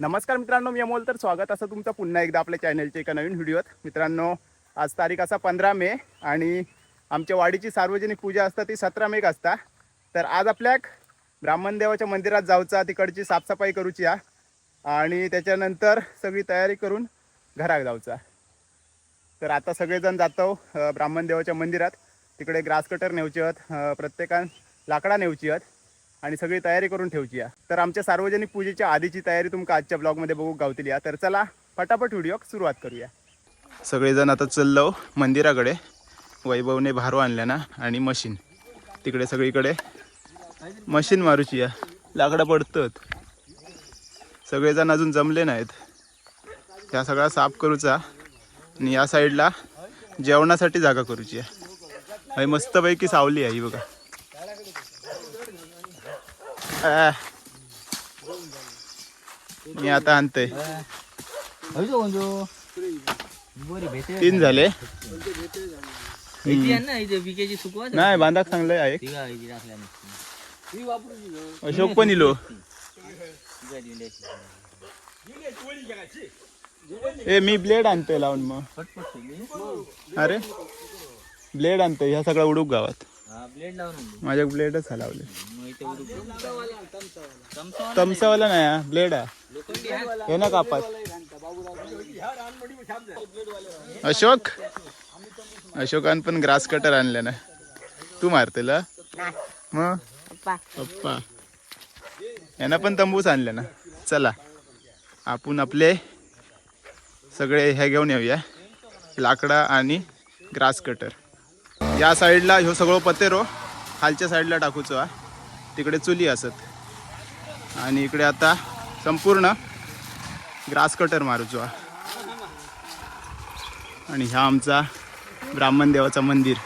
नमस्कार मित्रांनो मी अमोल. तर स्वागत असं तुमचं पुन्हा एकदा आपल्या चॅनलच्या एका नवीन व्हिडिओत. मित्रांनो आज तारीख असा पंधरा मे आणि आमच्या वाडीची सार्वजनिक पूजा असता ती सतरा मेक असता. तर आज आपल्याक ब्राह्मण देवाच्या मंदिरात जाऊचा तिकडची साफसफाई करूची या. आणि त्याच्यानंतर सगळी तयारी करून घराक जाऊचा. तर आता सगळेजण जातो ब्राह्मण देवाच्या मंदिरात. तिकडे ग्रास कटर नेवचे आहेत प्रत्येकान लाकडा नेवची आहेत आणि सगळी तयारी करून ठेवची या. तर आमच्या सार्वजनिक पूजेच्या आधीची तयारी तुमका आजच्या ब्लॉगमध्ये बघू गावतली या. तर चला पटापट व्हिडिओ सुरुवात करूया. सगळेजण आता चाललो मंदिराकडे. वैभवने भारू आणल्या ना आणि मशीन. तिकडे सगळीकडे मशीन मारूची या. लाकडं पडतात. सगळेजण अजून जमले नाहीत. ह्या सगळा साफ करूचा आणि या साईडला जेवणासाठी जागा करूची आहे मस्तपैकी सावली आहे ही बघा. मी आता आणतोय. तीन झाले. नाही बांधाक चांगलं आहे अशोक पण इलो. ए मी ब्लेड आणतोय लावून मग. अरे ब्लेड आणतोय ह्या सगळा उडूक गावात. हा. माझ्या ब्लेडच हलावले तमसावाला नाही हा ब्लेड आहे. हे ना कापात अशोक? अशोकान पण ग्रास कटर आणले ना. तू मारतेला मग पप्पा. यांना पण तंबूच आणले ना. चला. आपण आपले सगळे हे घेऊन येऊया. लाकडा आणि ग्रास कटर या साईडला ह्यो सगळं पतेरो खालच्या साईडला टाकूचो हा. तिकडे चुली असत. आणि इकडे आता संपूर्ण ग्रास कटर मारूचो हा. आणि ह्या आमचा ब्राह्मण देवाचा मंदिर.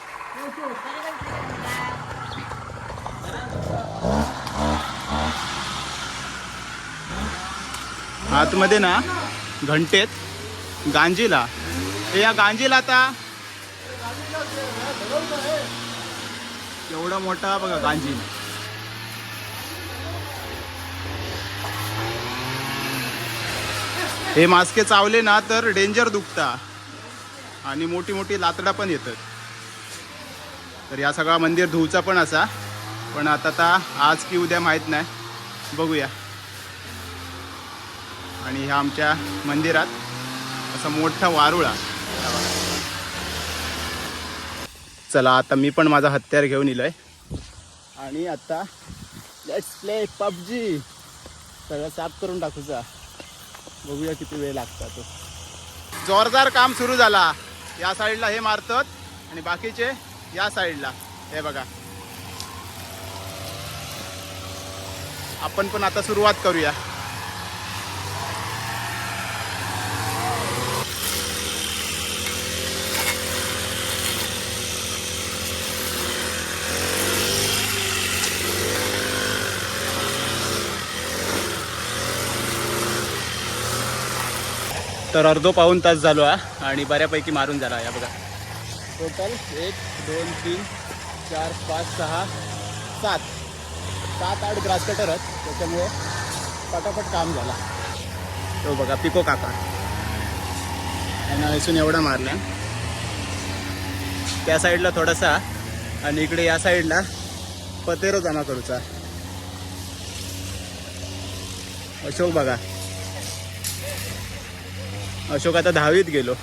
आतमध्ये ना घंटेत गांजीला. हे या गांजीला आता एवढा मोठा बघा गांजी हे मास्के चावले ना तर डेंजर दुखता. आणि मोठी मोठी लातडा पण येतात. तर या सगळा मंदिर धुवचा पण असा. पण आता आता आज की उद्या माहीत नाही. बघूया. आणि ह्या आमच्या मंदिरात असा मोठा वारुळा. चला आता मी पण माझा हत्यार घेऊन इलोय. आणि आता लेट्स प्ले पबजी. सगळं साफ करून टाकूचा बघूया किती वेळ लागता तो. जोरदार काम सुरू झाला. या साईडला हे मारतात आणि बाकीचे या साईडला. हे बघा. आपण पण आता सुरुवात करूया. तर अर्धो पाऊन तास झालो हा. आणि बऱ्यापैकी मारून झाला या बघा. टोटल एक दोन तीन चार पाच सहा सात. सात आठ ग्रास कटर आहेत. त्याच्यामुळे पटापट काम झाला. तो बघा पिको काका. यांना इथून एवढा मारला. त्या साईडला थोडासा आणि इकडे या साईडला पतेरो जमा करूचा. अशोक बघा. अशोक आता दहावीत गेलो.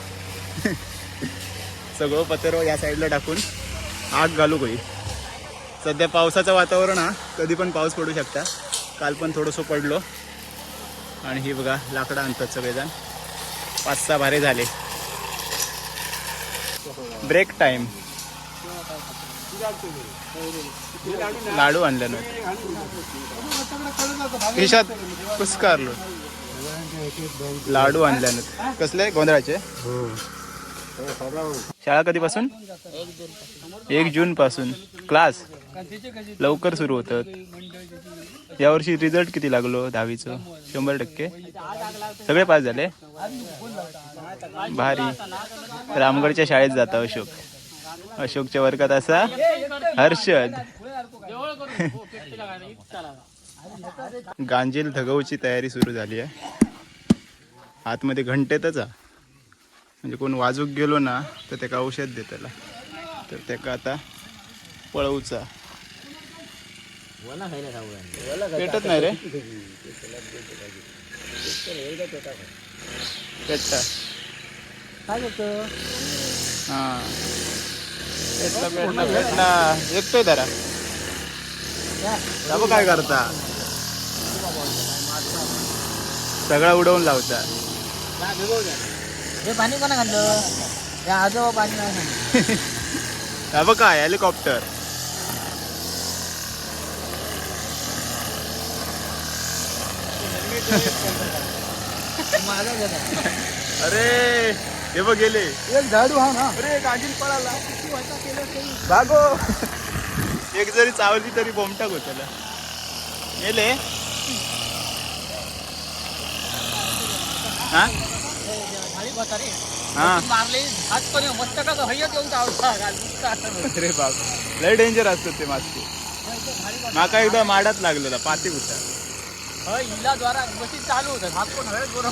सगळं पत्रो या साईडला टाकून आग घालू होईल सध्या पावसाचं वातावरण हा कधी पण पाऊस पडू शकता. काल पण थोडंसं पडलो. आणि ही बघा लाकडं आणतात सगळेजण. पाच सहा भारे झाले. ब्रेक टाईम लाडू आणले ना खिशात कुस्कारलो. लाडू आणल्यानं. कसले? गोंधळाचे? शाळा कधीपासून? एक जून पासून. क्लास? लवकर सुरू होतात. यावर्षी रिझल्ट किती लागलो दहावीचं? शंभर टक्के. सगळे पास झाले? भारी. रामगडच्या शाळेत जाता अशोक. अशोकच्या वर्गात असा हर्षद. गांजील धगवची तयारी सुरू झाली आहे. आतमध्ये घंटेतच हा म्हणजे कोण वाजूक गेलो ना तर त्याका औषध दे त्याला. तर त्याका आता पळवूचा पेटत नाही रे. पेटता. काय करतो? हा. पेटला पेटला पेटला एकटोय जरा. बाबा काय करता? सगळा उडवून लावता. हे पाणी कोणा घातलं या आजोबा पाणी नाही घातलं. काय हेलिकॉप्टर माझा घेत आहे. अरे हे बघ गेले. एक झाडू हा ना. अरे गाजील पळाला. भागो एक जरी चावली तरी बोमटाक होत्याला गेले हा झाडी बसा रे हा मारले हात पण मस्तकाचं हय्यत येऊन चावला झाडी अरे बाप. लय डेंजर असतो ते मासे माका एकदा माडात लागलेला पाती होता द्वारा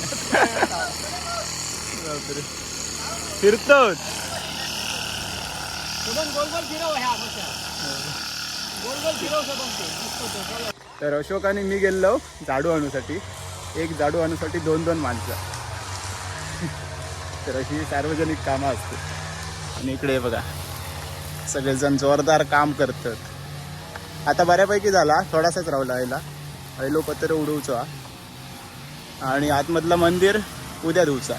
बापरे. फिरतोच. तर अशोक आणि मी गेलो झाडू आणूसाठी. एक झाडू आणूसाठी दोन दोन माणसं. तर अशी सार्वजनिक कामं असतात. आणि इकडे बघा. सगळेजण जोरदार काम करतात. आता बऱ्यापैकी झाला. थोडासाच राहिला. यायला पहिलो पत्र उडवचा आणि आतमधलं मंदिर उद्या धुवचा.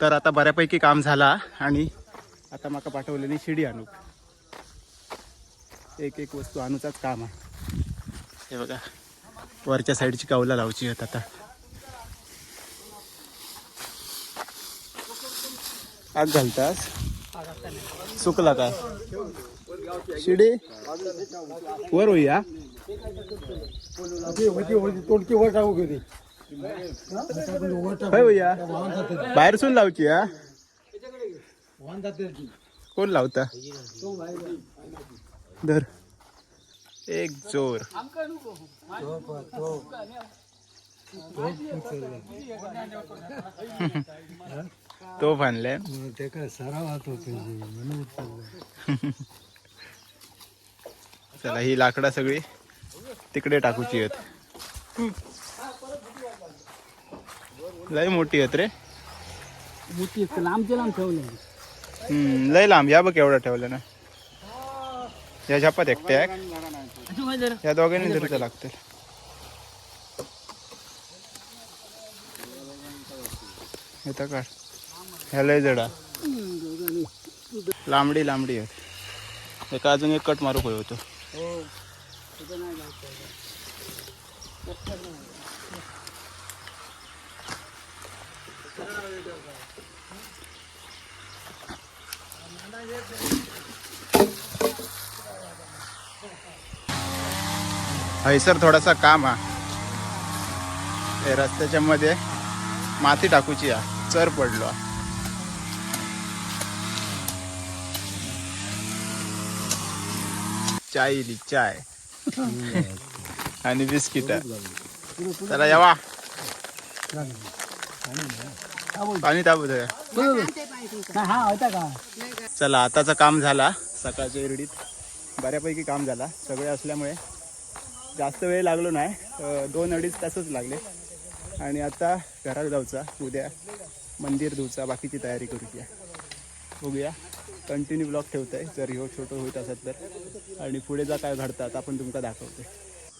तर आता बऱ्यापैकी काम झाला आणि आता माका पाठवलेली शिडी आणू एक एक वस्तू आणूचाच काम आहे. हे बघा वरच्या साईडची कावला लावची आहेत आता. आग घालतास? सुकला काय शिडी? वर होईया तोडकी वर टाकू कधी काय बाहेर सून लावची हा? कोण लावता? धर. एक जोर. तो बांधले ते काय सरावात होते चला ही लाकडा सगळी तिकडे टाकूची आहेत. लय मोठी आहेत रे. मोठी लांबचे लांब ठेवले हम्म, लय लांब या बघ एवढा ठेवलं ना. या झपात एकट्या या दोघांनी धरूचं लागतं येतं का ह्या लय जडा लांबडी लांबडी आहेत. एका अजून एक कट मारू होतो. हैसर थोडासा काम हा. हे रस्त्याच्या मध्ये माती टाकूची हा. चर पडलो हा. चाय इली चाय. आणि बिस्किट. चला यावा पाणी तापू दे. हा होता का? चला आताचं काम झाला. सकाळच्या इरडीत बऱ्यापैकी काम झाला. सगळे असल्यामुळे जास्त वेळ लागलो नाही. दोन अडीच तासच लागले. आणि आता घरात जाऊचा. उद्या मंदिर धुवचा. बाकीची तयारी करूया. बघूया. कंटिन्यू ब्लॉग आहे जर हो छोटं होत असत तर. आणि पुढे जा काय घडतात आपण तुमका दाखवते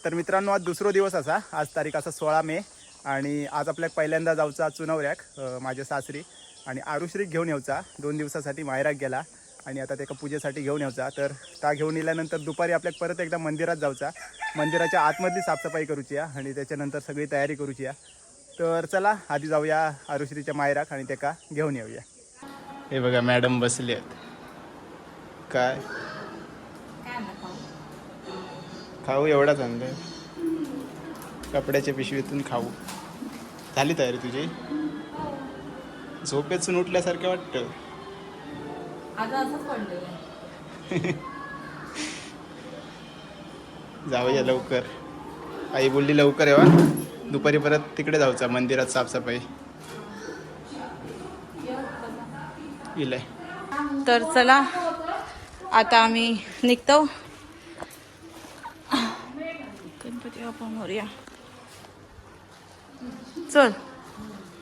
तर मित्रांनो आज दुसरो दिवस असा. आज तारीख असा सोळा मे. आणि आज आपल्याक पहिल्यांदा जाऊचा चुनवऱ्याक माझ्या सासरी. आणि आरुश्रीक घेऊन येऊचा. दोन दिवसासाठी मायराक गेला. आणि आता त्याका पूजेसाठी घेऊन यायचा. तर ता घेऊन येल्यानंतर दुपारी आपल्याक परत एकदा मंदिरात जाऊचा. मंदिराच्या आतमधली साफसफाई करूची या आणि त्याच्यानंतर सगळी तयारी करूची या. तर चला आधी जाऊया आरुश्रीच्या मायराक आणि त्याका घेऊन येऊया. हे बघा मॅडम बसले आहेत. काय? खाऊ एवढाच आणलं कपड्याच्या पिशवीतून खाऊ. झाली तयारी तुझी? झोपेतून उठल्यासारखं वाटतं. आता असंच पडलेलं जाऊया लवकर. आई बोलली लवकर येवा. दुपारी परत तिकडे जाऊचा मंदिरात साफसफाई. इलय. तर चला आता आम्ही निघतो. गणपती बाप्पा मोरया. चल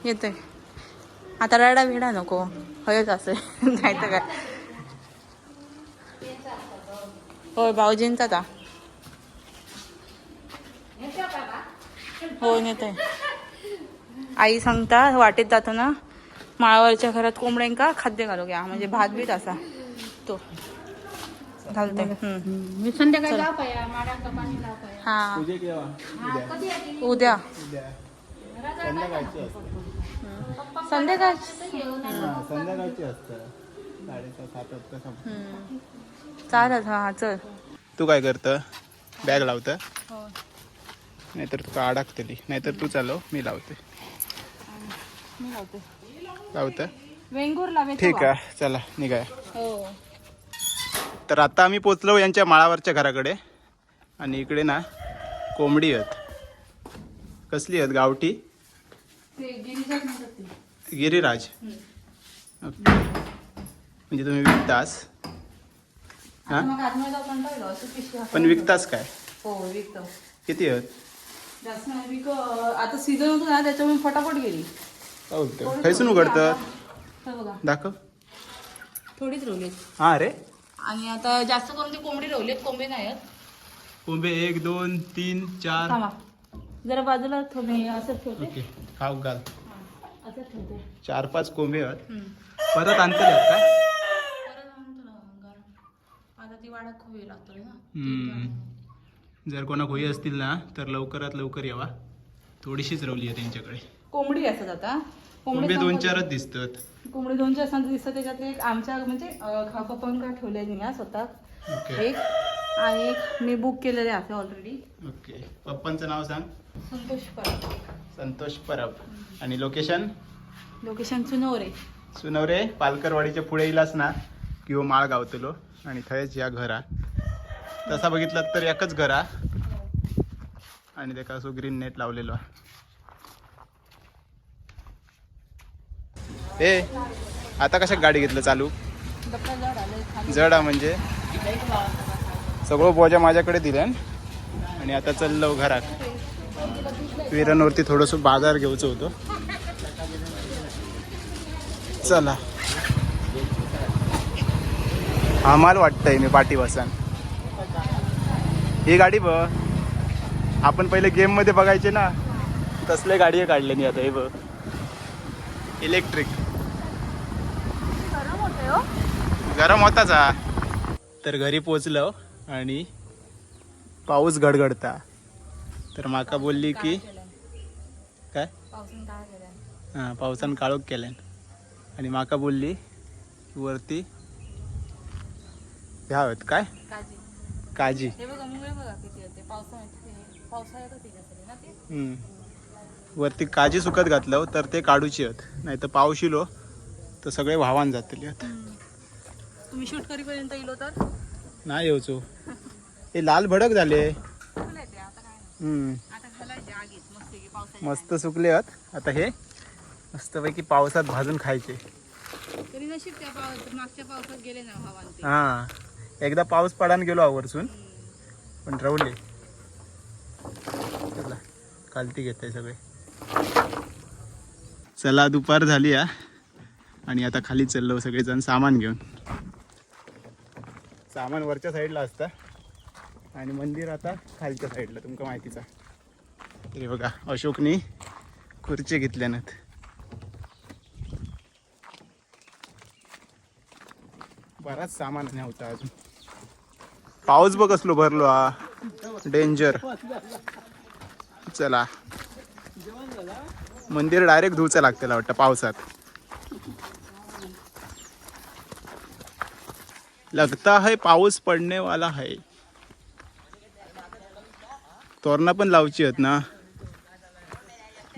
येते आता रडा भिडा नको. हयच असेल. नाही तर काय? होय भाऊजींचा आता हो नेते आई सांगता वाटेत जातो ना माळावरच्या घरात कोंबड्यांका खाद्य घालू घ्या. म्हणजे भात बीत असा. तो. घालते हा. उद्या संध्याकाळ हा, संध्याकाळची असतं. साडेसहा सात वाजता संपतं. चालत हा हा चल. तू काय करतं? बॅग लावतं? हो. नाहीतर तुका अडकतली नाहीतर तू चालव मी लावते. मी लावते. लावतं? वेंगुर्ला ठीक आहे चला निघाय. हो. तर आता आम्ही पोचलो यांच्या माळावरच्या घराकडे. आणि इकडे ना कोंबडी आहेत. कसली आहेत? गावठी? ते गिरिजाच म्हणतात ते. गिरिराज. ओके. म्हणजे तुम्ही विकतास. आता हा? मग आतमध्ये जाऊ कंटाळलो असं पिशवी हातात. पण विकतास काय? हो विकतो. किती आहेत? जास्त नाही विक आता सीझन होतो ना त्याच्यामुळे फटाफट गेली. खैसून उघडतं. तर बघा. दाखव. थोडीच रोवलीत हा रे आणि आता जास्त करून ती कोंबडी रोवलीत कोंबडी नाही आहेत. कोंबे एक दोन तीन चार. थांबा. जरा बाजूला थोडी असं ठेवते. ओके खाऊ घाल हा, असं ठेवते. चार पाच कोंबे आहेत. हम्म. परत परत आणतो ना गरम. आता ती वाढत खूप वेळ लागतो ना. हम्म. जर कोणा होई असतील ना तर लवकरात लवकर यावा. थोडीशीच रवली आहे त्यांच्याकडे. कोंबडी असतात आता. कोंबे दोन चारच दिसतात. कोंबडी दोन चार असतात दिसतात त्याच्यात एक आमच्या म्हणजे पप्पांका ठेवले मी स्वतः. ओके. एक आणि एक मी बुक केलेले आहे ऑलरेडी ओके. पप्पांचं नाव सांग. संतोष परब. संतोष परब. आणि लोकेशन लोकेशन चुनवरे सुनवरे पालकरवाडीच्या पुढे येईलास ना किंवा माळ गावतलो. आणि थंयच या घरा. तसा बघितलं तर एकच घरा. आणि त्याका असो ग्रीन नेट लावलेलो. ए आता कशा गाडी घेतलं चालू? जड हा म्हणजे? सगळं बोजा माझ्याकडे दिल्यान. आणि आता चाललो घरात विरांवरती थोडंसं बाजार घेऊच होतं. चला. आम्हाला वाटतंय मी पाठी ही गाडी बघ. आपण पहिले गेममध्ये बघायचे ना. तसले गाडी काढले नाही आता हे बघ. इलेक्ट्रिक गरम होताच हा. तर घरी पोचलो आणि पाऊस गडगडता. तर माका बोलली की काय? हां पावसान काळोख केल्यान. आणि माका बोलली की वरती ह्या आहेत काय? काजी. हे हम्म. वरती काजी सुकत घातलं तर ते काढूची आहेत नाही तर पाऊस इलो तर सगळे व्हावान जातले आहेत तुम्ही शूट करीपर्यंत येलो तर? नाही येऊचो हे लाल भडक झाले. आता घालायचे आगीत मस्त की पावसाळ्यात मस्त सुकले आहेत. आता हे मस्तपैकी पावसात भाजून खायचे. तरी नशीब त्या पावस मागच्या पावसात गेले ना हवान ते. हा. एकदा पाऊस पडान गेलो आवर्जून. पण रवले चला कालती घेत सगळे. चला दुपार झाली या आणि आता खाली चाललो सगळेजण सामान घेऊन. सामान वरच्या साईडला असतं. आणि मंदिर आता खालच्या साईडला तुमका माहितीचा हे बघा अशोकनी खुर्ची घेतल्यानंत बराच सामान नव्हता अजून. पाऊस बघ कसलो भरलो हा. डेंजर चला. मंदिर डायरेक्ट धुवचं लागतं वाटतं पावसात. लगता है पाऊस पडणे वाला है. तोरणा पण लावची आहेत ना.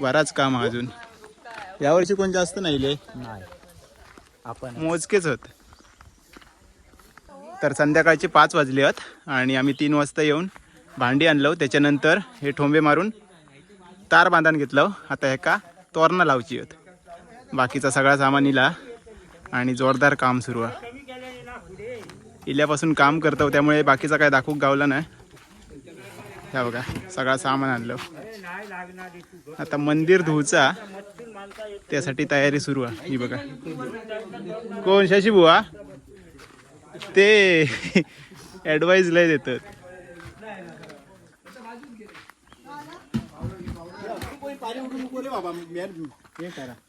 बराच काम अजून. यावर्षी कोण जास्त नाही आपण मोजकेच होत तर संध्याकाळचे पाच वाजले आहेत आणि आम्ही तीन वाजता येऊन भांडी आणलो त्याच्यानंतर हे ठोंबे मारून तार बांधून घेतलं आता एका तोरणा लावची आहेत. बाकीचा सगळा सामान इला आणि जोरदार काम सुरू आहे. इल्यापासून काम करतो त्यामुळे बाकीचा काय दाखवूक गावला नाही. ह्या बघा सगळा सामान आणलं. आता मंदिर धुवचा त्यासाठी तयारी सुरू आहे. ही बघा. कोण? शशी बुवा? ते ॲडवाईज लय देतात.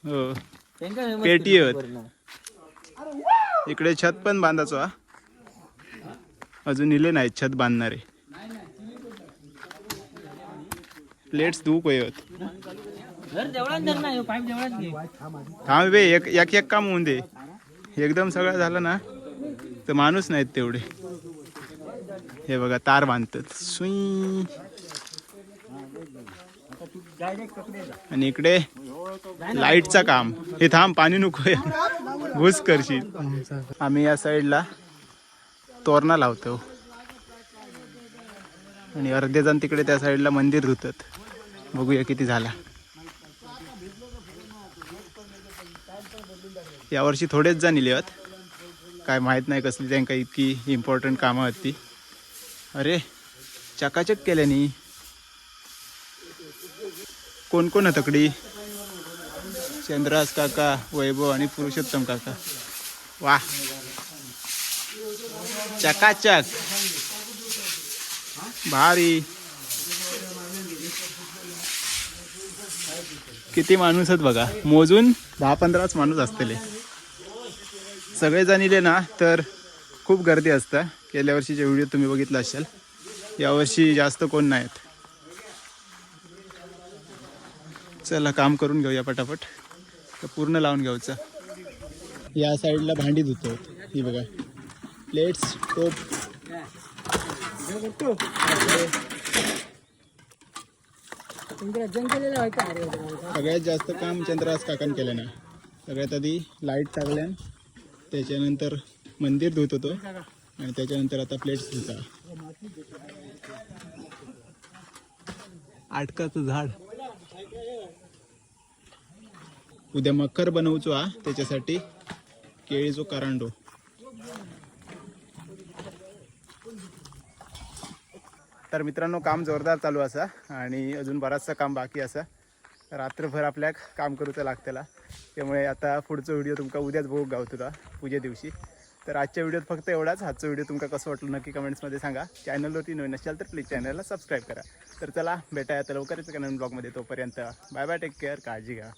हो. पेटी इकडे छत पण बांधायचो हा. अजून इले नाही छत बांधणारे. प्लेट्स देवळात घे. थांब बे एक एक एक काम होऊन दे. एकदम सगळं झालं ना तर माणूस नाहीत तेवढे. हे बघा तार बांधतात. सुई. आणि इकडे लाईटचा काम. हे थांब पाणी नको घुस करशील. आम्ही या साईडला तोरणा लावतो. आणि अर्धे जण तिकडे त्या साईडला मंदिर धुतात. बघूया किती झाला. यावर्षी थोडेच जण इले आहेत काय माहीत नाही कसली त्यांका इतकी इम्पॉर्टंट कामं आहेत ती अरे चकाचक केल्यानी कोण कोण तकडी चंद्रास काका वैभव आणि पुरुषोत्तम काका. वा चकाचक. भारी. किती माणूस आहेत बघा. मोजून दहा पंधराच माणूस असतले सगळेजण इले ना तर खूप गर्दी असतं. गेल्या वर्षीचे व्हिडिओ तुम्ही बघितला असाल. यावर्षी जास्त कोण नाहीत. चला काम करून घेऊया पटापट. तर पूर्ण लावून घ्यायचं. या साईडला भांडी धुतो ही बघा. प्लेट्स टोप सगळ्यात जास्त काम चंद्रास काकान केलं ना सगळ्यात आधी लाइट टाकल्यान त्याच्यानंतर मंदिर धुत होतो. आणि त्याच्यानंतर आता प्लेट्स धुता आटकाचं झाड. उद्या मकर बनवचो हा त्याच्यासाठी केळीचो करांडो. तर मित्रांनो काम जोरदार चालू असा आणि अजून बराचसा काम बाकी असा. रात्रभर आपल्याक काम करूचं लागतला त्यामुळे आता पुढचा व्हिडिओ तुमका उद्याच भोग गावतला पूजे दिवशी. तर आजच्या व्हिडिओत फक्त एवढाच. आजचा व्हिडिओ तुमका कसं वाटलं नक्की कमेंट्समध्ये सांगा. चॅनलवरती नवीन असेल तर प्लीज चॅनलला सबस्क्राईब करा. तर चला भेटाया आता लवकरच नवीन ब्लॉगमध्ये तोपर्यंत. बाय बाय टेक केअर काळजी घ्या.